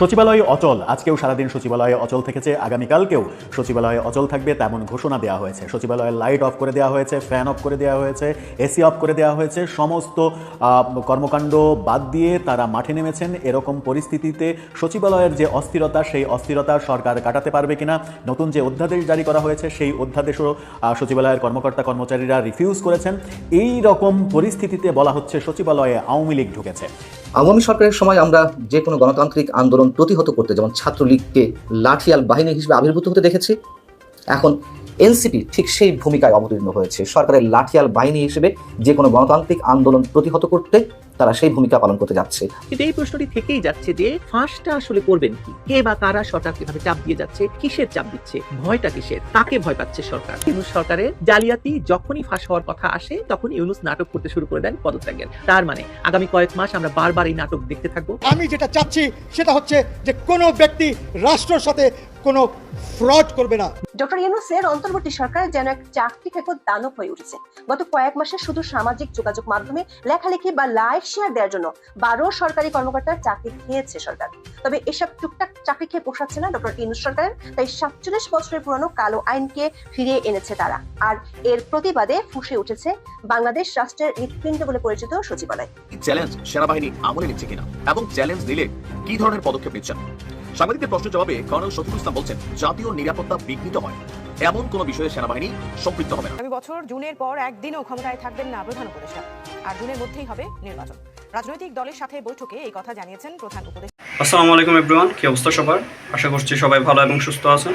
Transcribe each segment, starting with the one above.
সচিবালয়ে অচল। আজকেও সারাদিন সচিবালয়ে অচল থেকেছে। আগামীকালকেও সচিবালয়ে অচল থাকবে তেমন ঘোষণা দেওয়া হয়েছে। সচিবালয়ের লাইট অফ করে দেওয়া হয়েছে, ফ্যান অফ করে দেওয়া হয়েছে এসি অফ করে দেওয়া হয়েছে। সমস্ত কর্মকাণ্ড বাদ দিয়ে তারা মাঠে নেমেছেন। এরকম পরিস্থিতিতে সচিবালয়ের যে অস্থিরতা, সেই অস্থিরতা সরকার কাটাতে পারবে কিনা, নতুন যে অধ্যাদেশ জারি করা হয়েছে, সেই অধ্যাদেশও সচিবালয়ের কর্মকর্তা কর্মচারীরা রিফিউজ করেছেন। এই রকম পরিস্থিতিতে বলা হচ্ছে সচিবালয়ে আওয়ামী লীগ ঢুকেছে। আওয়ামী সরকারের সময় আমরা যে কোনো গণতান্ত্রিক আন্দোলন প্রতিহত করতে, যেমন ছাত্রলীগকে লাঠিয়াল বাহিনী হিসেবে আবির্ভূত হতে দেখেছি, এখন এনসিপি ঠিক সেই ভূমিকায় অবতীর্ণ হয়েছে। সরকারের লাঠিয়াল বাহিনী হিসেবে যে কোনো গণতান্ত্রিক আন্দোলন প্রতিহত করতে তারা সেই ভূমিকা পালন করতে যাচ্ছে। কিন্তু এই প্রশ্নটি থেকেই যাচ্ছে যে ফাঁসটা আসলে করবেন কি? কে বা কারা সরকার কীভাবে চাপ দিয়ে যাচ্ছে? কিসের চাপ দিচ্ছে? ভয়টা কিসের? কাকে ভয় পাচ্ছে সরকার? ইউনুস সরকারের জালিয়াতি যখনই ফাঁস হওয়ার কথা আসে তখন ইউনুস নাটক করতে শুরু করে দেন পদত্যাগের। তার মানে আগামী কয়েক মাস আমরা বারবার এই নাটক দেখতে থাকব। আমি যেটা চাচ্ছি সেটা হচ্ছে যে কোনো ব্যক্তি রাষ্ট্রের সাথে কোনো ফ্রড করবে না। ডক্টর ইউনুসের অন্তর্বর্তী সরকার যেন এক চাকরি খেকো দানব হয়ে উঠেছে। গত কয়েক মাসে শুধু সামাজিক যোগাযোগ মাধ্যমে লেখালেখি বা লাইভ শেয়ার দেওয়ার জন্য বারো সরকারি কর্মকর্তার চাকরি খেয়েছে সরকার। তবে এসব টুকটাক চাকরি খেয়ে পোষাচ্ছে না ডক্টর ইনু সরকারের তাই সাতচল্লিশ বছরের পুরনো কালো আইনকে ফিরিয়ে এনেছে তারা। আর এর প্রতিবাদে ফুসে উঠেছে বাংলাদেশ রাষ্ট্রের হৃৎপিণ্ড বলে পরিচিত সচিবালয়। চ্যালেঞ্জ সেনাবাহিনী আমলে নিচ্ছে কিনা? এবং চ্যালেঞ্জ দিলে কি ধরনের পদক্ষেপ নিচ্ছেন? সাংবাদিকদের প্রশ্নের জবাবে কর্নেল শফিকুল ইসলাম বলছেন জাতীয় নিরাপত্তা বিঘ্নিত হয়। এমন কোন বিষয়ে সেনাবাহিনী সম্পৃক্ত হবে না। আগামী বছর জুনের পর একদিনও ক্ষমতায় থাকবেন না প্রধান উপদেষ্টা। আর জুনের মধ্যেই হবে নির্বাচন। রাজনৈতিক দলের সাথে বৈঠকে এই কথা জানিয়েছেন প্রধান উপদেষ্টা। আসসালামু আলাইকুম এভরিওয়ান কি অবস্থা সবার? আশা করছি সবাই ভালো এবং সুস্থ আছেন।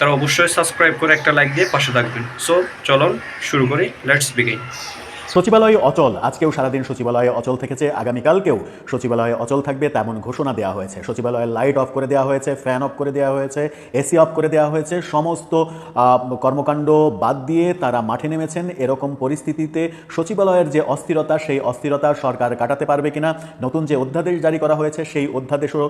তারা অবশ্যই সাবস্ক্রাইব করে একটা লাইক দিয়ে পাশে থাকবেন। সো চলুন, শুরু করি। লেটস বিগিন সচিবালয়ে অচল। আজকেও সারাদিন সচিবালয়ে অচল থেকেছে। আগামীকালকেও সচিবালয়ে অচল থাকবে তেমন ঘোষণা দেওয়া হয়েছে। সচিবালয়ের লাইট অফ করে দেওয়া হয়েছে, ফ্যান অফ করে দেওয়া হয়েছে, এসি অফ করে দেওয়া হয়েছে। সমস্ত কর্মকাণ্ড বাদ দিয়ে তারা মাঠে নেমেছেন। এরকম পরিস্থিতিতে সচিবালয়ের যে অস্থিরতা, সেই অস্থিরতা সরকার কাটাতে পারবে কিনা, নতুন যে অধ্যাদেশ জারি করা হয়েছে, সেই অধ্যাদেশও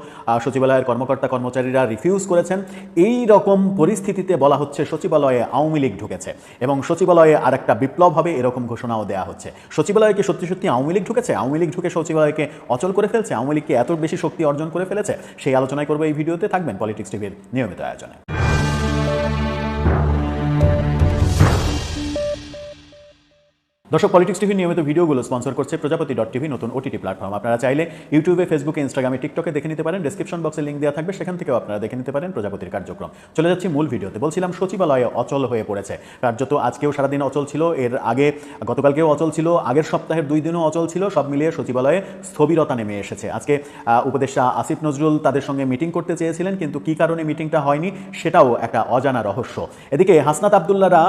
সচিবালয়ের কর্মকর্তা কর্মচারীরা রিফিউজ করেছেন। এই রকম পরিস্থিতিতে বলা হচ্ছে সচিবালয়ে আওয়ামী লীগ ঢুকেছে এবং সচিবালয়ে আর একটা বিপ্লব হবে, এরকম ঘোষণাও দেওয়া হচ্ছে। সচিবালয়ে কি সত্যি সত্যি আওয়ামী লীগ ঢুকেছে? আওয়ামী লীগ ঢুকে সচিবালয়কে অচল করে ফেলছে? আওয়ামী লীগ কি এত বেশি শক্তি অর্জন করে ফেলেছে? সেই আলোচনায় করব এই ভিডিওতে। থাকবেন পলিটিক্স টিভির নিয়মিত আয়োজনে। দর্শক পলিটিক্স টিভির নিয়মিত ভিডিওগুলো স্পন্সর করছে প্রজাপতি ডট টিভি নতুন ওটিটি প্ল্যাটফর্ম আপনারা চাইলে ইউটিউবে ফেসবুকে ইনস্টাগ্রামে টিকটকে দেখে নিতে পারেন। ডিসক্রিপশন বক্সে লিঙ্ক দেওয়া থাকবে, সেখান থেকেও আপনারা দেখে নিতে পারেন প্রজাপতির কার্যক্রম। চলে যাচ্ছি মূল ভিডিওতে। বলছিলাম সচিবালয়ে অচল হয়ে পড়েছে। কার্যত আজকেও সারাদিন অচল ছিল। এর আগে, গতকালকেও অচল ছিল। আগের সপ্তাহের দুই দিনও অচল ছিল। সব মিলিয়ে সচিবালয়ে স্থবিরতা নেমে এসেছে। আজকে উপদেষ্টা আসিফ নজরুল তাদের সঙ্গে মিটিং করতে চেয়েছিলেন, কিন্তু কি কারণে মিটিংটা হয়নি সেটাও একটা অজানা রহস্য। এদিকে হাসনাত আবদুল্লারা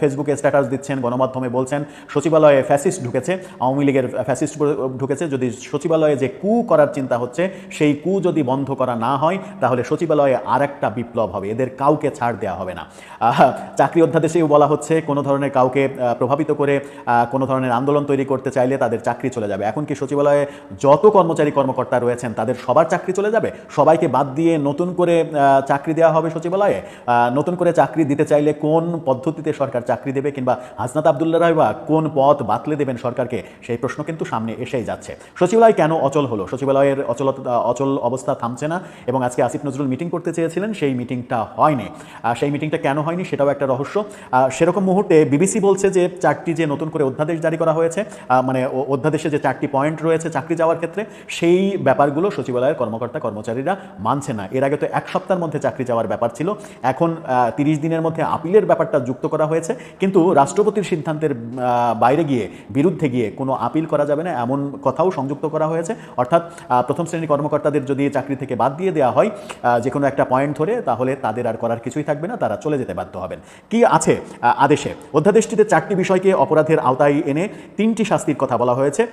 ফেসবুকে স্ট্যাটাস দিচ্ছেন, গণমাধ্যমে বলছেন সচিবালয়ে ফ্যাসিস্ট ঢুকেছে, আওয়ামী লীগের ফ্যাসিস্ট ঢুকেছে, যদি সচিবালয়ে যে কু করার চিন্তা হচ্ছে, সেই কু যদি বন্ধ করা না হয়, তাহলে সচিবালয়ে আর একটা বিপ্লব হবে, এদের কাউকে ছাড় দেওয়া হবে না। চাকরি অধ্যাদেশেও বলা হচ্ছে, কোনো ধরনের কাউকে প্রভাবিত করে কোনো ধরনের আন্দোলন তৈরি করতে চাইলে তাদের চাকরি চলে যাবে। এখন কি সচিবালয়ে যত কর্মচারী, কর্মকর্তা রয়েছেন, তাদের সবার চাকরি চলে যাবে? সবাইকে বাদ দিয়ে নতুন করে চাকরি দেওয়া হবে সচিবালয়ে? নতুন করে চাকরি দিতে চাইলে কোন পদ্ধতিতে সরকার চাকরি দেবে? কিংবা হাসনাত আবদুল্লাহ রায় বা কোন পথ বাতলে দেবেন সরকারকে? সেই প্রশ্ন কিন্তু সামনে এসেই যাচ্ছে। সচিবালয় কেন অচল হলো? সচিবালয়ের অচলতা, অচল অবস্থা থামছে না এবং আজকে আসিফ নজরুল মিটিং করতে চেয়েছিলেন, সেই মিটিংটা হয়নি। সেই মিটিংটা কেন হয়নি সেটাও একটা রহস্য। সেরকম মুহূর্তে বিবিসি বলছে যে চারটি যে নতুন করে অধ্যাদেশ জারি করা হয়েছে মানে অধ্যাদেশে যে চারটি পয়েন্ট রয়েছে চাকরি যাওয়ার ক্ষেত্রে, সেই ব্যাপারগুলো সচিবালয়ের কর্মকর্তা, কর্মচারীরা মানছে না। এর আগে তো এক সপ্তাহের মধ্যে চাকরি যাওয়ার ব্যাপার ছিল। এখন তিরিশ দিনের মধ্যে আপিলের ব্যাপারটা যুক্ত করা হয়েছে। কিন্তু রাষ্ট্রপতির সিদ্ধান্তের বাইরে গিয়ে, বিরুদ্ধে গিয়ে কোনো আপিল করা যাবে না, এমন কথাও সংযুক্ত করা হয়েছে। অর্থাৎ প্রথম শ্রেণির কর্মকর্তাদের যদি চাকরি থেকে বাদ দিয়ে দেওয়া হয় যে কোনো একটা পয়েন্ট ধরে, তাহলে তাদের আর করার কিছুই থাকবে না, তারা চলে যেতে বাধ্য হবেন। কি আছে আদেশে? অধ্যাদেশটিতে চারটি বিষয়কে অপরাধের আওতায় এনে তিনটি শাস্তির কথা বলা হয়েছে।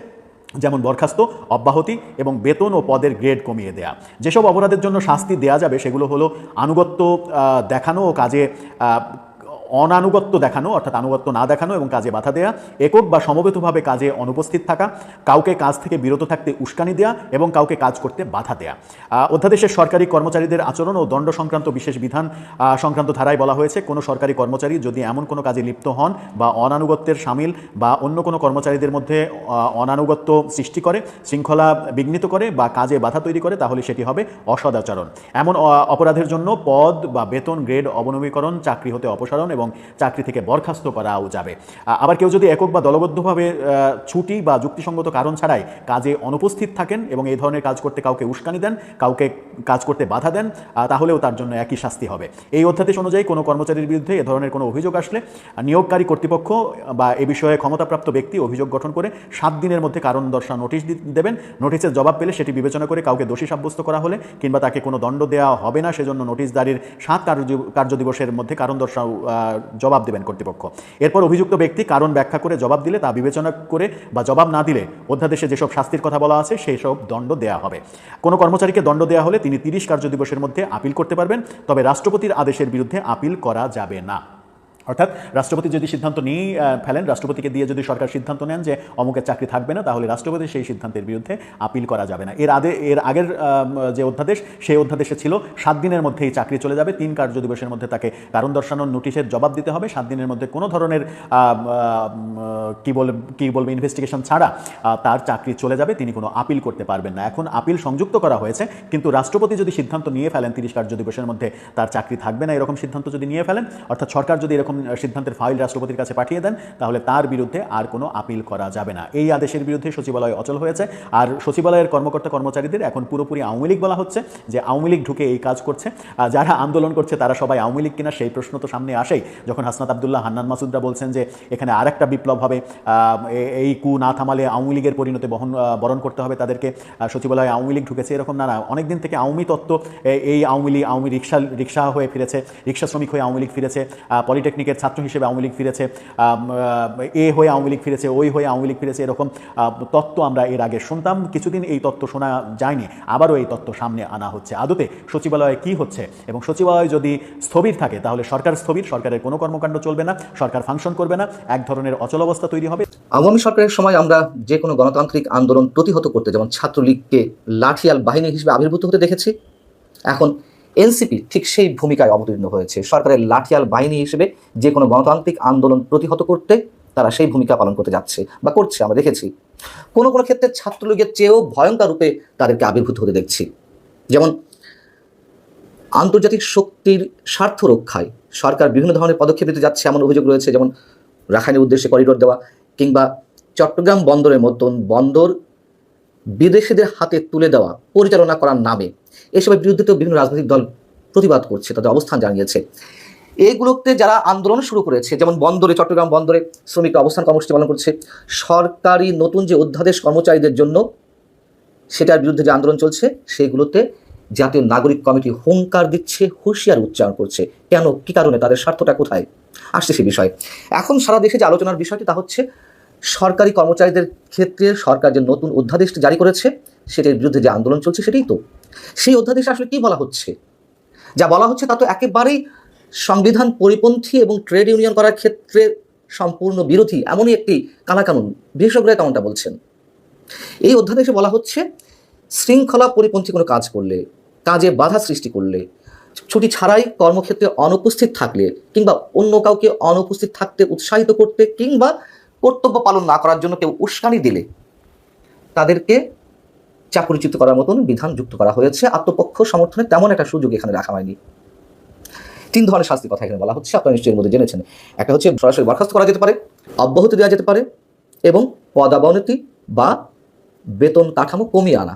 যেমন বরখাস্ত, অব্যাহতি এবং বেতন ও পদের গ্রেড কমিয়ে দেয়া। যেসব অপরাধের জন্য শাস্তি দেয়া যাবে, সেগুলো হলো আনুগত্য দেখানো ও কাজে অনানুগত্য দেখানো, অর্থাৎ আনুগত্য না দেখানো এবং কাজে বাধা দেয়া, একক বা সমবেতভাবে কাজে অনুপস্থিত থাকা, কাউকে কাজ থেকে বিরত থাকতে উস্কানি দেয়া এবং কাউকে কাজ করতে বাধা দেয়া। অধ্যাদেশের সরকারি কর্মচারীদের আচরণ ও দণ্ড সংক্রান্ত বিশেষ বিধান সংক্রান্ত ধারায় বলা হয়েছে, কোনো সরকারি কর্মচারী যদি এমন কোনো কাজে লিপ্ত হন বা অনানুগত্যের সামিল বা অন্য কোনো কর্মচারীদের মধ্যে অনানুগত্য সৃষ্টি করে, শৃঙ্খলা বিঘ্নিত করে বা কাজে বাধা তৈরি করে, তাহলে সেটি হবে অসদাচরণ। এমন অপরাধের জন্য পদ বা বেতন গ্রেড অবনমীকরণ, চাকরি হতে অপসারণ এবং চাকরি থেকে বরখাস্ত করাও যাবে। আবার কেউ যদি একক বা দলবদ্ধভাবে ছুটি বা যুক্তিসঙ্গত কারণ ছাড়াই কাজে অনুপস্থিত থাকেন এবং এই ধরনের কাজ করতে কাউকে উস্কানি দেন, কাউকে কাজ করতে বাধা দেন তাহলেও তার জন্য একই শাস্তি হবে। এই অধ্যাদেশ অনুযায়ী কোনো কর্মচারীর বিরুদ্ধে এ ধরনের কোনো অভিযোগ আসলে নিয়োগকারী কর্তৃপক্ষ বা এ বিষয়ে ক্ষমতাপ্রাপ্ত ব্যক্তি অভিযোগ গঠন করে সাত দিনের মধ্যে কারণ দর্শা নোটিশ দেবেন। নোটিশের জবাব পেলে সেটি বিবেচনা করে কাউকে দোষী সাব্যস্ত করা হলে কিংবা তাকে কোনো দণ্ড দেওয়া হবে না, সেজন্য নোটিশ জারির সাত কার্য- কার্যদিবসের মধ্যে কারণ দর্শাও জবাব দেবেন কর্তৃপক্ষ। এরপর অভিযুক্ত ব্যক্তি কারণ ব্যাখ্যা করে জবাব দিলে তা বিবেচনা করে বা জবাব না দিলে অধ্যাদেশে যেসব শাস্তির কথা বলা আছে সেই সব দণ্ড দেওয়া হবে। কোনো কর্মচারীকে দণ্ড দেওয়া হলে তিনি তিরিশ কার্যদিবসের মধ্যে আপিল করতে পারবেন, তবে রাষ্ট্রপতির আদেশের বিরুদ্ধে আপিল করা যাবে না। অর্থাৎ রাষ্ট্রপতি যদি সিদ্ধান্ত নিয়েই ফেলেন, রাষ্ট্রপতিকে দিয়ে যদি সরকার সিদ্ধান্ত নেন যে অমুকের চাকরি থাকবে না, তাহলে রাষ্ট্রপতি সেই সিদ্ধান্তের বিরুদ্ধে আপিল করা যাবে না। এর আগে এর আগের যে অধ্যাদেশ, সেই অধ্যাদেশে ছিল সাত দিনের মধ্যেই চাকরি চলে যাবে, তিন কার্য দিবসের মধ্যে তাকে কারণ দর্শানোর নোটিশের জবাব দিতে হবে। সাত দিনের মধ্যে কোনো ধরনের কি বল, কি বলবে ইনভেস্টিগেশন ছাড়া তার চাকরি চলে যাবে, তিনি কোনো আপিল করতে পারবেন না। এখন আপিল সংযুক্ত করা হয়েছে, কিন্তু রাষ্ট্রপতি যদি সিদ্ধান্ত নিয়ে ফেলেন, তিরিশ কার্য দিবসের মধ্যে তার চাকরি থাকবে না, এরকম সিদ্ধান্ত যদি নিয়ে ফেলেন, অর্থাৎ সরকার যদি এরকম আহ, সিদ্ধান্তের ফাইল রাষ্ট্রপতির কাছে পাঠিয়ে দেন তাহলে তার বিরুদ্ধে আর কোনো আপিল করা যাবে না। এই আদেশের বিরুদ্ধে সচিবালয় অচল হয়েছে। আর সচিবালয়ের কর্মকর্তা কর্মচারীদের এখন পুরোপুরি আওয়ামী লীগ বলা হচ্ছে যে আওয়ামী লীগ ঢুকে এই কাজ করছে। যারা আন্দোলন করছে তারা সবাই আওয়ামী লীগ কিনা সেই প্রশ্ন তো সামনে আসেই। যখন হাসনাত আবদুল্লাহ হান্নান মাসুদরা বলছেন যে এখানে আর একটা বিপ্লব হবে এই কু না থামালে আওয়ামী লীগের পরিণতি বহন বরণ করতে হবে তাদেরকে। সচিবালয়ে আওয়ামী লীগ ঢুকেছে এরকম না না। অনেকদিন থেকে আওয়ামী তত্ত্ব এই আওয়ামী লীগ আওয়ামী রিক্সা রিক্সা হয়ে ফিরেছে রিক্সা শ্রমিক হয়ে আওয়ামী লীগ ফিরেছে। আহ, পলিটেকনিকের ছাত্র হিসেবে আওয়ামী লীগ ফিরেছে এ হয়ে আওয়ামী লীগ ফিরেছে, ওই হয়ে আওয়ামী লীগ ফিরেছে, এরকম তত্ত্ব আমরা এর আগে শুনতাম। কিছুদিন এই তত্ত্ব শোনা যায়নি, আবারও এই তত্ত্ব সামনে আনা হচ্ছে। আদতে সচিবালয়ে কি হচ্ছে? এবং সচিবালয় যদি স্থবির থাকে, তাহলে সরকার স্থবির, সরকারের কোনো কর্মকাণ্ড চলবে না, সরকার ফাংশন করবে না, এক ধরনের অচলাবস্থা তৈরি হবে। আওয়ামী সরকারের সময় আমরা যে কোনো গণতান্ত্রিক আন্দোলন প্রতিহত করতে যেমন ছাত্রলীগকে লাঠিয়াল বাহিনী হিসেবে আবির্ভূত হতে দেখেছি, এখন এনসিপি ঠিক সেই ভূমিকায় অবতীর্ণ হয়েছে। সরকারের লাঠিয়াল বাহিনী হিসেবে যে কোনো গণতান্ত্রিক আন্দোলন প্রতিহত করতে তারা সেই ভূমিকা পালন করতে যাচ্ছে বা করছে, আমরা দেখেছি। কোনো কোনো ক্ষেত্রে ছাত্রলীগের চেয়েও ভয়ঙ্কর রূপে তাদেরকে আবির্ভূত হতে দেখছি। যেমন, আন্তর্জাতিক শক্তির স্বার্থ রক্ষায় সরকার বিভিন্ন ধরনের পদক্ষেপ নিতে যাচ্ছে, এমন অভিযোগ রয়েছে। যেমন, রাখাইনের উদ্দেশ্যে করিডোর দেওয়া কিংবা চট্টগ্রাম বন্দরের মতন বন্দর বিদেশিদের হাতে তুলে দেওয়া পরিচালনা করার নামে এসবের বিরুদ্ধে তো বিভিন্ন রাজনৈতিক দল প্রতিবাদ করছে, তাদের অবস্থান জানিয়েছে। এইগুলোতে যারা আন্দোলন শুরু করেছে, যেমন বন্দরে, চট্টগ্রাম বন্দরে শ্রমিক অবস্থান কর্মসূচি পালন করছে, সরকারি নতুন যে অধ্যাদেশ কর্মচারীদের জন্য সেটার বিরুদ্ধে যে আন্দোলন চলছে, সেগুলোতে জাতীয় নাগরিক কমিটি হুঙ্কার দিচ্ছে, হুঁশিয়ার উচ্চারণ করছে। কেন? কি কারণে? তাদের স্বার্থটা কোথায়? আসছে সে বিষয়ে। এখন সারা দেশে যে আলোচনার বিষয়টি, তা হচ্ছে সরকারি কর্মচারীদের ক্ষেত্রে সরকার যে নতুন অধ্যাদেশটি জারি করেছে, সেটির বিরুদ্ধে যে আন্দোলন চলছে সেটাই তো। সেই অধ্যাদেশে আসলে কি বলা হচ্ছে? যা বলা হচ্ছে তা তো একেবারেই সংবিধান পরিপন্থী এবং ট্রেড ইউনিয়ন করার ক্ষেত্রে সম্পূর্ণ বিরোধী, এমনই একটি কালাকানুন। বিশেষজ্ঞরা তেমনটা বলছেন? এই অধ্যাদেশে বলা হচ্ছে, শৃঙ্খলা পরিপন্থী কোনো কাজ করলে, কাজে বাধা সৃষ্টি করলে, ছুটি ছাড়াই কর্মক্ষেত্রে অনুপস্থিত থাকলে কিংবা অন্য কাউকে অনুপস্থিত থাকতে উৎসাহিত করতে কিংবা কর্তব্য পালন না করার জন্য কেউ উস্কানি দিলে তাদেরকে চাকরিচ্যুত করার মতন বিধান যুক্ত করা হয়েছে। আত্মপক্ষ সমর্থনে তেমন একটা সুযোগ এখানে রাখা হয়নি। তিন ধরনের শাস্তির কথা এখানে বলা হচ্ছে। আপনারা নিশ্চয়ই মধ্যে জেনেছেন। একটা হচ্ছে সরাসরি বরখাস্ত করা যেতে পারে, অব্যাহতি দেওয়া যেতে পারে এবং পদাবনতি বা বেতন কাঠামো কমিয়ে আনা।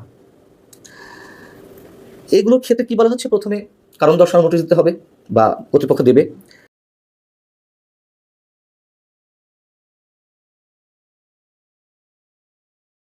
এগুলোর ক্ষেত্রে কি বলা হচ্ছে? প্রথমে কারণ দর্শানোর নোটিশ দিতে হবে বা কর্তৃপক্ষ দেবে।